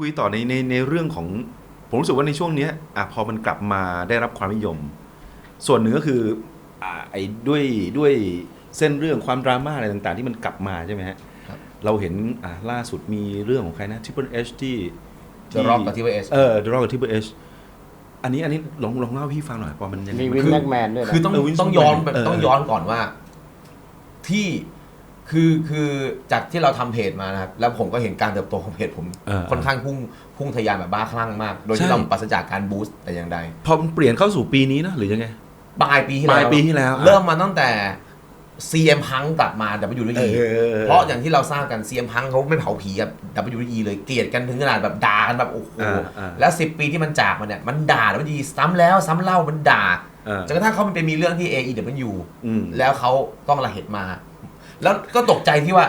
คุยต่อในในในเรื่องของ ผมรู้สึกว่าในช่วงเนี้ยอะพอมันกลับมาได้รับความนิยม ส่วนหนึ่งก็คืออ่าไอ้ด้วยด้วยเส้นเรื่องความดราม่าอะไรต่างๆ ที่มันกลับมาใช่ไหมฮะครับ เราเห็นอ่าล่าสุดมีเรื่องของใครนะ Triple H ที่ The Rock กับ Triple H เออ The Rock กับ Triple H อันนี้อันนี้ลองลองเล่าให้พี่ฟังหน่อยว่ามันยังไงมีวินคือแม็กแมนด้วยนะ คือต้องเออ Vince ต้องย้อน McMahon เออต้องย้อนก่อนว่า ที่ คือคือจากที่เราทำเพจมานะครับแล้วผมก็เห็นการเติบโตของเพจผมเออค่อนข้างพุ่งพุ่งทะยานแบบบ้าคลั่งมาก โดยใช่ ที่เราปราศจากการบูสต์แต่อย่างใดพอมันเปลี่ยนเข้าสู่ปีนี้นะหรือยังไง ปลายปีที่ปแล้วลายปีที่แล้วเริ่มมาตั้งแต่ CM พังกลับมา WWE เออเพราะอย่างที่เราทราบกัน CM พังเขาไม่เผาผีกับ WWE เลยเกลียดกันถึงขนาดแบบด่ากันแบบโอ้โหอ่าอ่า แล้ว10 ปีที่มันจากมาเนี่ยมันด่า WWE ซ้ำแล้วซ้ำเล่ามันด่าเออจนกระทั่งเขามันไปมีเรื่องที่ AEW อืม แล้วเขาต้องระเหตุมา แล้วก็ตกใจที่ว่า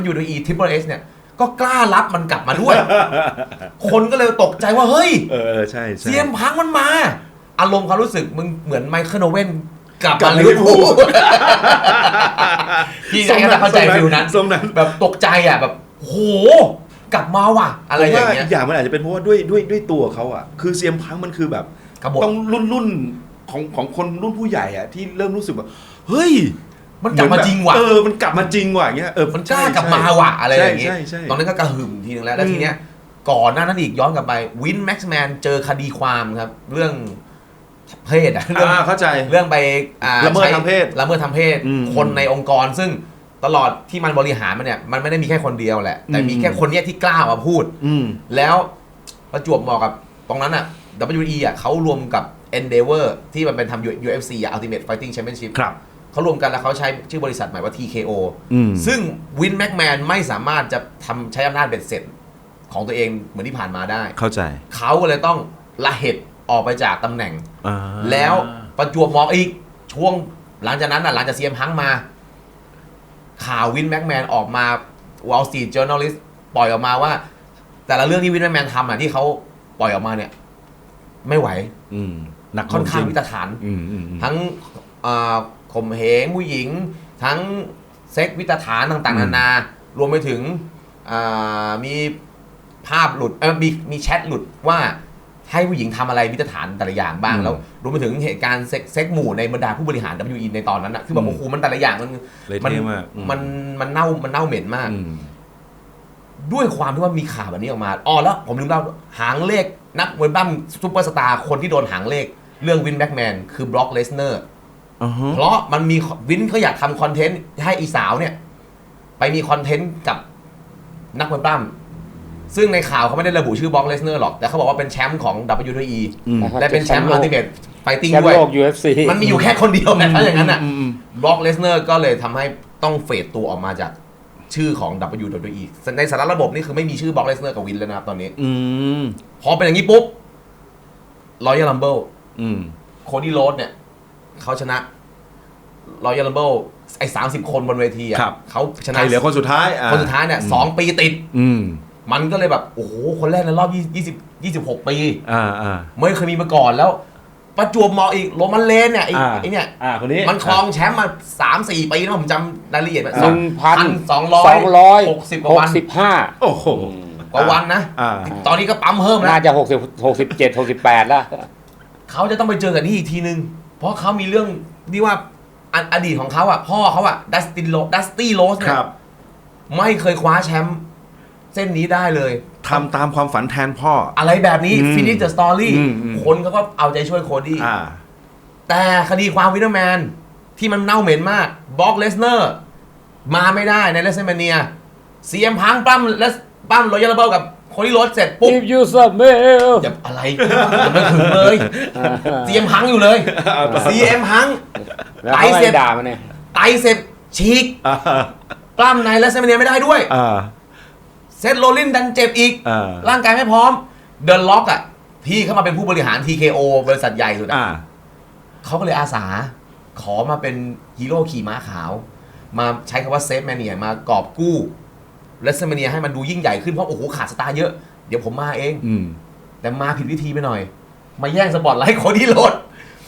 WWE Triple H เนี่ย ก็กล้ารับมันกลับมาด้วย คนก็เลยตกใจว่า เฮ้ยเออใช่ใช่เซียมพังมันมา อารมณ์ความรู้สึกมึงเหมือนไมเคิลโอเว่นกลับกลับมามาลิเวอร์พูลลิเวอร์พูลพี่ก็จะเข้าใจฟิลนั้นทรงนั้น แบบตกใจอะแบบโหกลับมาว่ะ อะไรอย่างผมว่เงี้ยอีกอย่างมันอาจจะเป็นเพราะว่าด้วยด้วยด้วยตัวเขาอะ คือเซียมพังมันคือแบบกบฏ ต้องรุ่นรุ่นของของคนรุ่นผู้ใหญ่อะที่เริ่มรู้สึกว่าเฮ้ย มันกลับมาจริงว่ะเออมันกลับมาจริงว่ะอย่างเงี้ยเออมันกล้ากลับมาว่ะอะไรอย่างเงี้ยใช่ใช่ตอนนั้นก็กระหึ่มทีนึงแล้วแล้วอืมทีเนี้ยก่อนหน้านั้นอีกย้อนกลับไปวินแม็กซ์แมนเจอคดีความครับ เรื่องเพศอะเรื่องอ่าเข้าใจเรื่องไปอ่าละเมิดใช้ทางเพศละเมิดทางเพศอืมคนในองค์กรซึ่งตลอดที่มันบริหารมันเนี่ยมันไม่ได้มีแค่คนเดียวแหละ แต่อืมมีแค่คนเนี้ยที่กล้ามาพูดอืมแล้วประจวบเหมาะกับตรงนั้นอะ WWE อะเขารวมกับ Endeavor ที่มันเป็นทำ UFC อะ Ultimate Fighting Championship ครับ เขารวมกันแล้วเขาใช้ชื่อบริษัทใหม่ว่า TKO อืม ซึ่งวินแม็กแมนไม่สามารถจะทำใช้อำนาจเบ็ดเสร็จของตัวเองเหมือนที่ผ่านมาได้ เข้าใจเขาก็เลยต้องละเหตุออกไปจากตำแหน่ง อ่าแล้วประจวบเหมาะอีกช่วงหลังจากนั้นอะหลังจากเซียมพังมา ข่าววินแม็กแมนออกมา Wall Street Journalist ปล่อยออกมาว่า แต่ละเรื่องที่วินแม็กแมนทำอะที่เขาปล่อยออกมาเนี่ย ไม่ไหว อืมหนักค่อนข้างจริวิตาฐาน อืมอืมอืมทั้งอ่า ข่มเหงผู้หญิง ทั้งเซ็กวิตาฐานต่างอืๆมนานารวมไปถึงอ่ามีภาพหลุดเออมีมีแชทหลุดว่าให้ผู้หญิงทำอะไรวิตาฐานแต่ละอย่างบ้างแล้วรวมไปถึงเหตุการณ์เซ็กเซ็กหมู่ในบรรดาผู้บริหาร WE ในตอนนั้นอะคือแบบโอ้โหมันแต่ละอย่างมันเลยมันเท่มากอืมันมันเน่ามันเน่าเหม็นมากอืมด้วยความที่ว่ามีข่าวแบบนี้ออกมาอ๋อแล้วผมลืมเล่าหางเลขนักมวยบ้ามซูเปอร์สตาร์คนที่โดนหางเลข เรื่องวินแบ็กแมนคือบล็อกเลสเนอร์ อ่าฮะเพราะมันมีวินเขาอยากทำคอนเทนต์ให้อีสาวเนี่ย ไปมีคอนเทนต์กับนักมวยปล้ำซึ่งในข่าวเขาไม่ได้ระบุชื่อบล็อกเลสเนอร์หรอก แต่เขาบอกว่าเป็นแชมป์ของ WWE อืมนะครับและเป็นแชมป์แชมป์โลอักลติเมทไฟติ้งแชมป์ด้วยโลก UFC มันมีอยู่แค่คนเดียวนะถ้าอย่างนั้นอะมมบล็อกเลสเนอร์ก็เลยทำให้ต้องเฟดตัวออกมาจากชื่อของ WWE ในสารระบบนี่คือไม่มีชื่อบล็อกเลสเนอร์กับวินแล้วนะครับตอนนี้ อืมพอเป็นอย่างนี้ปุ๊บรอยัลลัมเบิลอืม โคดี้โรดเนี่ย เขาชนะรอยัลลัมเบิลไอ้สามสิบคนบนเวทีอะครับ เขาชใคนะรเหลือคนสุดท้ายอะคนสุดท้ายเนี่ยสองปีติด อืม มันก็เลยแบบ โอ้โห คนแรกในรอบยี่สิบยี่สิบหกปี อ่าอ่า ไม่เคยมีมาก่อนแล้ว ประจวบเหมาะอีกโรมันเลนเนี่ยไอ้อ่า ไอ้เนี่ย อ่าคนนี้ มันครองแชมป์มาสามสี่ปีนะผมจำรายละเอียดหนึ่งพันสองร้อยสองร้อยหกสิบกว่าวันสิบห้าโอ้โห กว่าวันนะอ่า ตอนนี้ก็ปั๊มเพิ่มแล้วน่าจะหกสิบหกสิบเจ็ดหกสิบแปดแล้วเขาจะต้องไปเจอกันนี่อีกทีนึง เพราะเขามีเรื่องที่ว่าอันอดีตของเขาอะ พ่อเขาอะดัสตินโลดัสตี้โรสคเนี่ยรับไม่เคยคว้าแชมป์เส้นนี้ได้เลย ทำตามความฝันแทนพ่อ อะไรแบบนี้อืมฟินิชเดอะสตอรี่อืมอืมคนเขาก็เอาใจช่วยโคดี้อ่าแต่คดีความวินเทอร์แมน ที่มันเน่าเหม็นมากบล็อกเลสเนอร์ มาไม่ได้ในเลสเมเนียเซียมพังปั้มและปั้มรอยัลเบิลกับโคดี้โรสเสร็จปุ๊บ If you submit อย่าอะไรยังไม่ถึงเลยเซียมพังอยู่เลยเซียมพังแล้วเขาไอ้เสร็ไอ้จด่ามันเนี่ยไตเสร็จฉีกอ่าปล้ำในเลสเมเนียไม่ได้ด้วยอ่าเซตโรลลินดันเจ็บอีกอ่าร่างกายไม่พร้อม เดินล็อกอะที่เข้ามาเป็นผู้บริหาร TKO บริษัทใหญ่สุดอะอ่าเขาก็เลยอาสา ขอมาเป็นฮีโร่ขี่ม้าขาว มาใช้คำว่าเซฟแมเนียมากอบกู้ เลสเมเนียให้มันดูยิ่งใหญ่ขึ้นเพราะโอ้โหขาดสตาร์เยอะ เดี๋ยวผมมาเอง อืม แต่มาผิดวิธีไปหน่อย มาแย่งสปอตไลท์โคดี้โรด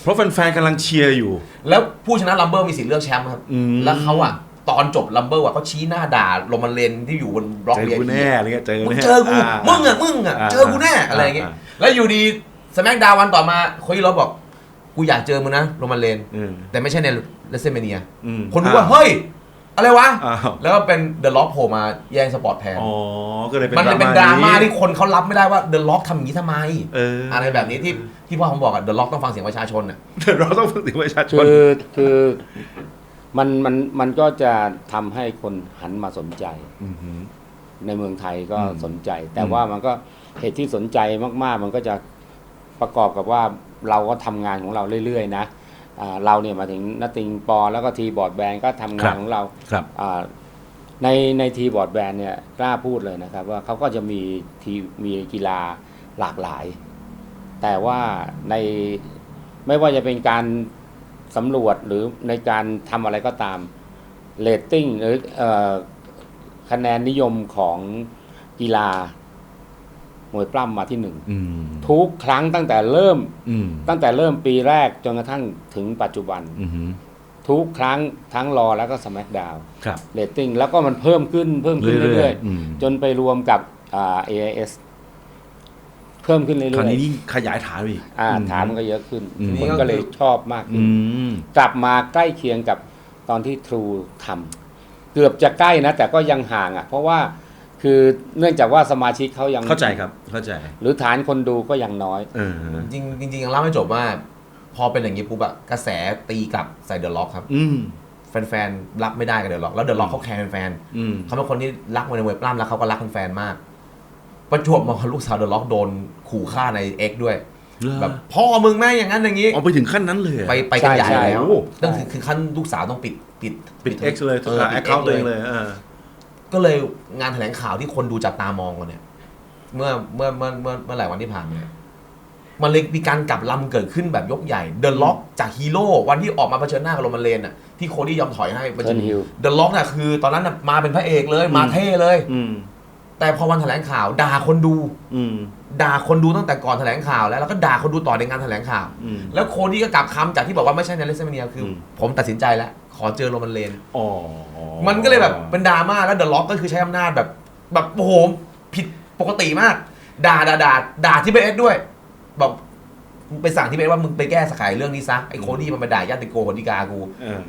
เพราะแฟนๆกำลังเชียร์อยู่ แล้วผู้ชนะลัมเบอร์มีสิทธิ์เลือกแชมป์ครับ อืม แล้วเขาอะ ตอนจบลัมเบอร์ว่าเขาชี้หน้าด่าโรมันเลนที่อยู่บนบล็อกเจอเรียกูแน่อะไรเงี้ยเจอมึงแน่เจอกูา มึงอะมึงอะอ่าเจอกูแน่อะไรอย่างเงี้ยอ่า แล้วอยู่ดีสแมกดาววันต่อมาโคอีโรบอก กูอยากเจอมึงนะโรมันเลน อืมแต่ไม่ใช่ในเลสเซเมเนีย อืมคนรู้ว่าเฮ้ย อะไรวะ อ้าว แล้วก็เป็นเดอะล็อกโผล่มาแย่งสปอตแทน อ๋อ ก็เลยเป็นมันเลยเป็นดราม่าที่คนเขารับไม่ได้ว่าเดอะล็อกทำอย่างนี้ทำไม เอออะไรแบบนี้ที่ที่พ่อผมบอกอะเดอะล็อกต้องฟังเสียงประชาชนอะเราต้องฝึกถึงประชาชน คือคือมันมันมันก็จะทำให้คนหันมาสนใจอหือในเมืองไทยก็อืมสนใจ แต่อืม ว่ามันก็เหตุที่สนใจมาก ๆ มันก็จะประกอบกับว่าเราก็ทำงานของเราเรื่อย ๆ นะอ่า เราเนี่ยมาถึงนัตติงปอแล้วก็ทีบอร์ดแบนก็ทำงานของเราครับ อ่าในในทีบอร์ดแบนเนี่ยกล้าพูดเลยนะครับ ว่าเขาก็จะมีทีมีกีฬาหลากหลาย แต่ว่าในไม่ว่าจะเป็นการสำรวจหรือในการทำอะไรก็ตามเรตติ้งหรือเออคะแนนนิยมของกีฬา มวยปล้ำมาที่หนึ่งอืมทุกครั้งตั้งแต่เริ่มอืมตั้งแต่เริ่มปีแรกจนกระทั่งถึงปัจจุบันอืมทุกครั้งทั้งรอแล้วก็สมั d ดาวครับเรตติ้งแล้วก็มันเพิ่มขึ้นเพิ่มขึ้นเรื่เรื่ออยยๆอืมๆจนไปรวมกับอ่า AIS เพิ่มขึ้นเรื่คราวอยนี้ยิ่งขยายฐานไปอีกๆอ่าฐานมันก็เยอะขึ้นอืมคนก็เลยชอบมากขึ้อืนมกลับมาใกล้เคียงกับตอนที่ True ทำเกือบจะใกล้นะ แต่ก็ยังห่างอะ เพราะว่า คือเนื่องจากว่าสมาชิกเขายังเข้าใจครับเข้าใจหรือฐานคนดูก็ยังน้อย เออจริงจริงๆยังเล่าไม่จบว่า พอเป็นอย่างนี้ปุ๊บอะกระแสตีกลับใส่เดอะล็อกครับ อืม แฟนๆรับไม่ได้กับเดอะล็อกแล้วเดอะล็อกเขาแคร์แฟนอืม ๆเขาเป็นคนที่รักมวยในมวยปล้ำแล้วเขาก็รักแฟนๆมาก ประจวบมาพอลูกสาวเดอะล็อกโดนขู่ฆ่าในเอ็กด้วยแบบพ่อมึงแม่อย่างนั้นอย่างนี้ เอาไปถึงขั้นนั้นเลยเหรอไปไปกันใหญ่ใช่แล้วโอ้นั่นคือคือขั้นลูกสาวต้องปิดปิดปิด X เลยเออแอปิดคเคาท์ X ตัวเองเลยเออ ก็เลยงานแถลงข่าวที่คนดูจับตามองกันเนี่ย เมื่อเมื่อเมื่อเมื่อเมื่อหลายวันที่ผ่านมาเนี่ยมันเลยมีการกลับลำเกิดขึ้นแบบยกใหญ่เดอะล็อกจากฮีโร่วันที่ออกมาเผชิญหน้ากับโรมันเลนอะที่โคดี้ยอมถอยให้เทิร์นฮิลเดอะล็อกน่ะคือ ตอนนั้นน่ะมาเป็นพระเอกเลยมาเท่เลย อืม แต่พอวันแถลงข่าว ด่าคนดู อืม ด่าคนดูตั้งแต่ก่อนแถลงข่าวแล้วแล้วก็ด่าคนดูต่อในงานแถลงข่าว อืม แล้วโคดี้ก็กลับคำจากที่บอกว่าไม่ใช่ในเลสเซเนียคืออม ผมตัดสินใจแล้วข อเจอโรมันเลน อ๋อมันก็เลยแบบเป็นดราม่าแล้วเดอะล็อกก็คือใช้อำนาจแบบ แบบโอ้โหผิดปกติมาก ด่าด่าด่าด่าที่เบสด้วย บอกมึงไปสั่งที่เบสว่ามึงไปแก้สกายเรื่องนี้ซะไอ้โคดี้มันมาด่าญาติโกคนดีกากู เออ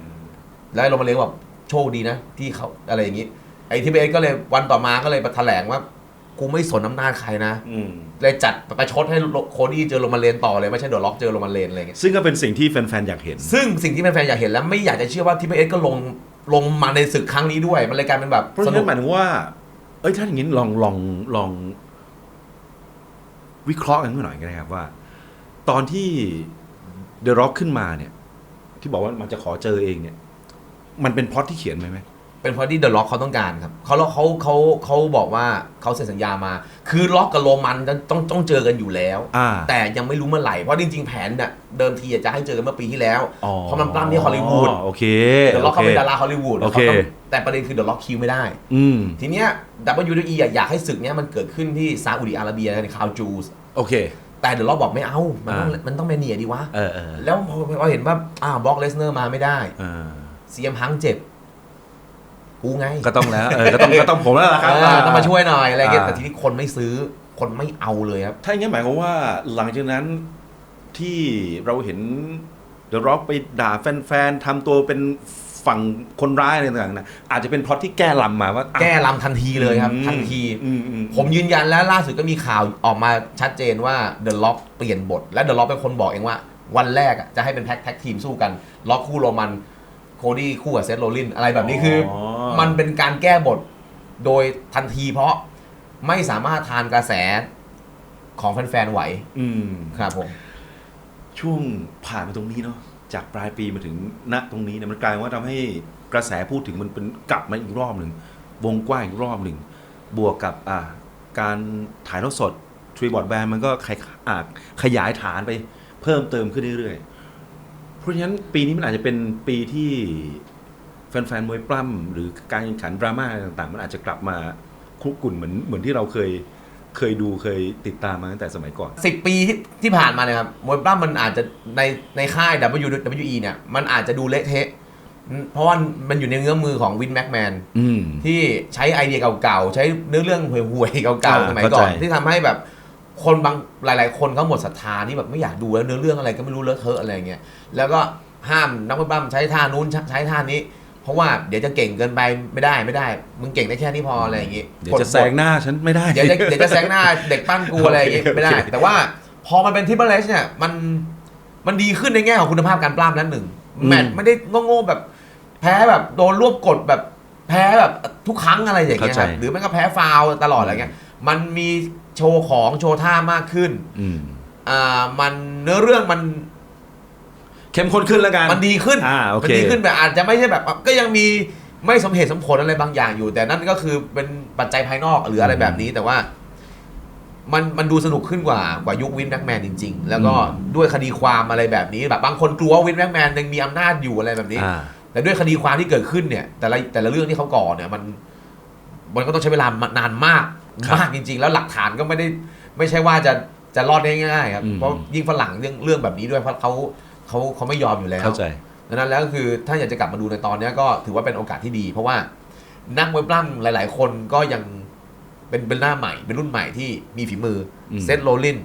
แล้วโรมันเลนก็บอกโชคดีนะ ที่เขาอะไรอย่างนี้ ไอ้ที่เบสก็เลยวันต่อมาก็เลยมาแถลงว่า กูไม่สนอำนาจใครนะอืมเลยจัดประชดให้โคดี้เจอโรมันเลนต่อเลยไม่ใช่เดอะล็อกเจอโรมันเลนอะไรอย่างเงี้ยซึ่งก็เป็นสิ่งที่แฟนๆอยากเห็น ซึ่งสิ่งที่แฟนๆอยากเห็นแล้วไม่อยากจะเชื่อว่าที่เบสก็ลงลงมาในศึกครั้งนี้ด้วย มันเลยกลายเป็นแบบเพราะสฉะนุนั้กนหมายถึงว่า เอ้ยถ้าอย่างนี้ลองลองลอง วิเคราะห์กันหน่อยกันนะครับว่า ตอนที่เดอะร็อกขึ้นมาเนี่ย ที่บอกว่ามันจะขอเจอเองเนี่ย มันเป็นพล็อตที่เขียนไหมไหม เป็นเพราะที่เดอะล็อกเขาต้องการครับเขาเขาเขาเขาบอกว่าเขาเซ็นสัญญามา คือล็อกกับโรมันต้องต้องเจอกันอยู่แล้ว อ่า แต่ยังไม่รู้เมื่อไหร่ เพราะจริง ๆ แผนเนี่ยเดิมทีจะให้เจอกันเมื่อปีที่แล้ว อ๋อเพราะมันปล้ำที่ฮอลลีวูด โอเคเดอะล็อกเขาเป็นดาราฮอลลีวูดโอเค ขาต้องแต่ประเด็นคือเดอะล็อกคิวไม่ได้ อืม ทีเนี้ย WWE อะอยากให้ศึกเนี้ยมันเกิดขึ้นที่ซาอุดิอาระเบียในคาวจูส โอเค แต่เดอะล็อกบอกไม่เอา มันต้องอ่ามันต้องเมเนียดีวะ เออเออแล้วพอพอเห็นว่าอ้าวบล็อกเลสเนอร์มาไม่ได้ เออ เซียมฮังเจ็บ กูไงก็ต้องแล้วเออก็ต้องก็ต้องผมแล้วล่ะครับเออต้องมาช่วยหน่อยอะไรเงี้ยอ่าแต่ทีนี้คนไม่ซื้อคนไม่เอาเลยครับ ถ้าอย่างนี้นหมายความว่าหลังจากนั้นที่เราเห็นเดอะร็อกไปด่าแฟนๆทำตัวเป็นฝั่งคนร้ายอะไรต่างๆนะอาจจะเป็นพล็อตที่แก้ลำมาว่าอะแก้ลำทันทีเลยครับอืมทันทีอืมอืมผมยืนยันแล้วล่าสุดก็มีข่าวออกมาชัดเจนว่าเดอะล็อกเปลี่ยนบท และเดอะล็อกเป็นคนบอกเองว่า วันแรกอะจะให้เป็นแพ็คแท็กทีมสู้กัน ล็อกคู่โรมัน โคดี้คู่กับเซธโรลลินอะไรแบบนี้คืออ มันเป็นการแก้บทโดยทันทีเพราะไม่สามารถทานกระแสของแฟนๆไหว อืม ครับผม ช่วงผ่านมาตรงนี้เนาะจากปลายปีมาถึงณตรงนี้เนี่ยมันกลายว่าทำให้กระแสพูดถึงมันเป็นกลับมาอีกรอบหนึ่งวงกว้างอีกรอบหนึ่งบวกกับอ่าการถ่ายทอดสดทรีบอร์ดแบนมันก็ขยอ่าขยายฐานไปเพิ่มเติมขึ้นเรื่อยๆ เพราะฉะนั้นปีนี้มันอาจจะเป็นปีที่ แฟนๆมวยปล้ำหรือการแข่งขันดราม่าอะไรต่างๆ มันอาจจะกลับมาคุกกุ่นเหมือนเหมือนที่เราเคยเคยดูเคยติดตามมาตั้งแต่สมัยก่อน สิบปีที่ที่ผ่านมาเนี่ยครับมวยปล้ำมันอาจจะในในค่าย WWE เนี่ยมันอาจจะดูเละเทะ เพราะว่ามันอยู่ในเงื้อมือของวินแม็กแมนอืม ที่ใช้ไอเดียเก่าๆ ใช้เนื้อเรื่องห่วยๆเก่าอ่าๆสมัยเข้าก่ใจอนที่ทำให้แบบคนบางหลายๆ คนเขาหมดศรัทธาที่แบบไม่อยากดูแล้วเนื้อเรื่องอะไรก็ไม่รู้เลอะเทอะอะไรอย่างเงี้ยแล้วก็ห้ามนักปั้มใช้ท่านู้นใช้ท่านี้เพ ราะว่าเดี๋ยวจะเก่งเกินไปไม่ได้ไม่ได้ มึงเก่งได้แค่นี้พออะไรอย่างงี้เดี๋ยวจะแซงหน้าฉันไม่ได้ เดี๋ยวจะเดี๋ยวจะแซงหน้าเด็กปั้นกูอะไรอย่างงี้ไม่ได้โอเคแต่ว่าพอมันเป็นทิปเปิลเลสเนี่ยมันมันดีขึ้นในแง่ของคุณภาพการปล้ำนั้นหนึ่งแมตช์ไม่ได้โง่ๆแบบ แพ้แบบโดนรวบกดแบบแพ้แบบทุกครั้งอะไรอย่างเงี้ยครับเข้าใจหรือไม่ก็แพ้ฟาวล์ตลอดอะไรเงี้ยมันมีโชว์ของโชว์ท่ามากขึ้นอืมอ่ามันเนื้อเรื่องมัน เข้มข้นขึ้นแล้วกัน มันดีขึ้นอ่าโอเค มัดีขึ้นแบบอาจจะไม่ใช่แบบ ก็ยังมีไม่สมเหตุสมผลอะไรบางอย่างอยู่ แต่นั่นก็คือเป็นปัจจัยภายนอกหรืออะไรแบบนี้แต่ว่า มันมันดูสนุกขึ้นกว่ากว่ายุควินแม็กแมนจริง ๆ แล้วก็ด้วยคดีความอะไรแบบนี้แบบบางคนกลัวว่าวินแม็กแมนยังมีอำนาจอยู่อะไรแบบนี้ อ่า แต่ด้วยคดีความที่เกิดขึ้นเนี่ย แต่ละแต่ละเรื่องที่เขาก่อเนี่ยมันมันก็ต้องใช้เวลานานมากครับมากจริง ๆ แล้วหลักฐานก็ไม่ได้ไม่ใช่ว่าจะจะรอดได้ง่ายๆครับอืม เพราะยิ่งฝรั่งเรื่องเรื่องแบบนี้ด้วยเพราะเขา เขาเขาไม่ยอมอยู่แล้วเข้าใจดังนั้นแล้วก็คือถ้าอยากจะกลับมาดูในตอนเนี้ยก็ถือว่าเป็นโอกาสที่ดี เพราะว่านักมวยปล้ำหลาย ๆ คนก็ยังเป็นเป็นหน้าใหม่เป็นรุ่นใหม่ที่มีฝีมืออมเซตโรลลิน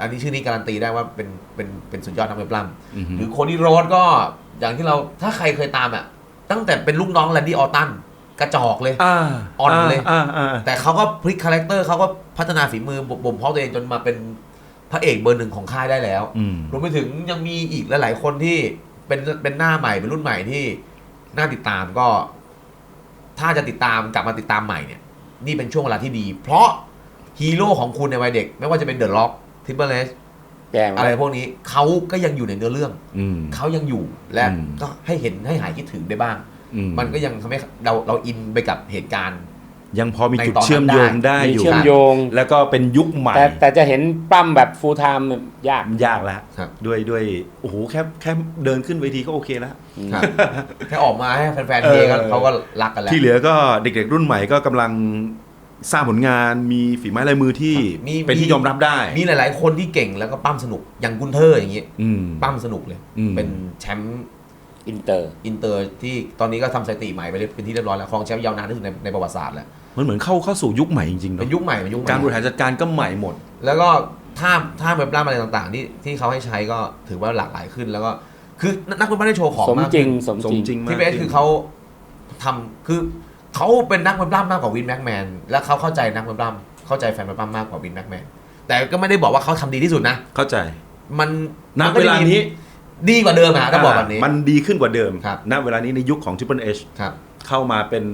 อันนี้ชื่อนี้การันตีได้ว่าเป็นเป็นเป็นสุดยอดนักมวยปล้ำอือฮึหรือโคดี้โรดก็อย่างที่เราถ้าใครเคยตามอะตั้งแต่เป็นลูกน้องแลนดี้ออตตันกระจอกเลยอ่าอ่อนเลยอ่าอ่าแต่เขาก็พลิกคาแรคเตอร์เขาก็พัฒนาฝีมือบ่มเพาะตัวเองจนมาเป็น พระเอกเบอร์หนึ่งของค่ายได้แล้วอืม รวมไปถึงยังมีอีกหลาย ๆ คนที่เป็นเป็นหน้าใหม่เป็นรุ่นใหม่ที่น่าติดตามก็ ถ้าจะติดตามกลับมาติดตามใหม่เนี่ย นี่เป็นช่วงเวลาที่ดี เพราะฮีโร่ของคุณในวัยเด็ก ไม่ว่าจะเป็นเดอะล็อกทิปเปอร์เลสแก้มาอะไรพวกนี้เขาก็ยังอยู่ในเนื้อเรื่อง อืม เขายังอยู่และอืม ก็ให้เห็นให้หายคิดถึงได้บ้าง อืมันก็ยังทำให้เราเราอินไปกับเหตุการณ์ ยังพอมีจุดในตอนนั้นเชื่อมโยงได้มีอยู่ เชื่อมโยง แล้วก็เป็นยุคใหม่ แต่แต่จะเห็นปล้ำแบบฟูลไทม์ยากยากแล้วครับด้วยด้วยโอ้โหแค่แค่เดินขึ้นเวทีก็โอเคแล้วครับแค่ออกมาให้แฟนๆเฮกันเออเขาก็รักกันแล้ว ที่เหลือก็เด็กๆ รุ่นใหม่ก็กำลังสร้างผลงานมีฝีไม้ลายมือที่มีเป็นที่ยอมรับได้ มีหลายๆ คนที่เก่งแล้วก็ปั้มสนุกอย่างกุนเทอร์อย่างนี้อืมปั้มสนุกเลยอืมเป็นแชมป์ อินเตอร์ อินเตอร์ที่ตอนนี้ก็ทำสถิติใหม่ไปเรียบเป็นที่เรียบร้อยแล้วครองแชมป์ยาวนานที่สุดในในประวัติศาสตร์แล้วมันเหมือนเข้าเข้าสู่ยุคใหม่จริงๆเป็นเนาะยุคใหม่เป็นยุคใหม่ การบริหารจัดการก็ใหม่หมด แล้วก็ท่าท่าเว็บล่ามอะไรต่างๆ ที่ที่เขาให้ใช้ก็ถือว่าหลากหลายขึ้นแล้วก็คือนักมวยไม่ได้โชว์ของสมมากจริงขึ้นสมสมจจริริงงมากที่เบสคือเขาทำคือเขาเป็นนักมวยปล้ำมากกว่าวินแม็กแมนและเขาเข้าใจนักมวยปล้ำเข้าใจแฟนมวยปล้ำมากกว่าวินแม็กแมนแต่ก็ไม่ได้บอกว่าเขาทำดีที่สุดนะ เข้าใจ มันณมัก็เวจะลามีนี้ ดีกว่าเดิมอะต้องบอกแบบนี้ มันดีขึ้นกว่าเดิมครับ ณเวลานี้ในยุคของ Triple H ครับ เข้ามาเป็น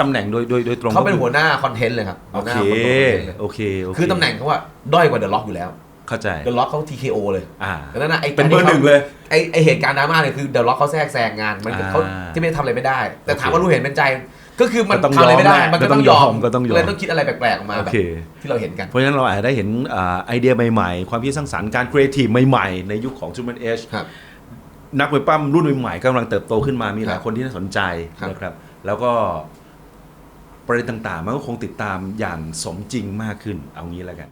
ตำแหน่งโดยโดยโดยตรงเขาเป็นหัวหน้าคอนเทนต์เลยครับโอหัวหน้าเคคนตรงคอนเทนต์เลยโอเคโอเค คือตำแหน่งเขาว่าด้อยกว่าเดอะล็อกอยู่แล้ว เข้าใจเดอะล็อกเขา TKO เลยอ่าดังนั้นนะไอ้เป็นเบอร์หนึ่งเลยไอ้ไอ้เหตุการณ์ดราม่าเนี่ยคือเดอะล็อกเขาแทรกแซงงานมันอ่าเขาที่ไม่ได้ทำอะไรไม่ได้ แต่โอเคถามว่ารู้เห็นเป็นใจ ก็คือมันก็ต้องทำอะไรไม่ได้ยอมแหละมันก็ก็ต้ต้อองงยอมก็ต้องยอมเลยต้องคิดอะไรแปลกๆออกมาโอแบบเค ที่เราเห็นกัน เพราะฉะนั้นเราอาจจะได้เห็นอ่าไอเดียใหม่ๆ ความคิดสร้างสรรค์การครีเอทีฟใหม่ๆ ในยุคของ Triple H ครับ นักมวยปั้มรุ่นใหม่ๆกำลังเติบโตขึ้นมามีหลายครับคนที่น่าสนใจครับ นะครับ แล้วก็ประเด็นต่างๆ มันก็คงติดตามอย่างสมจริงมากขึ้นเอางี้แล้วกัน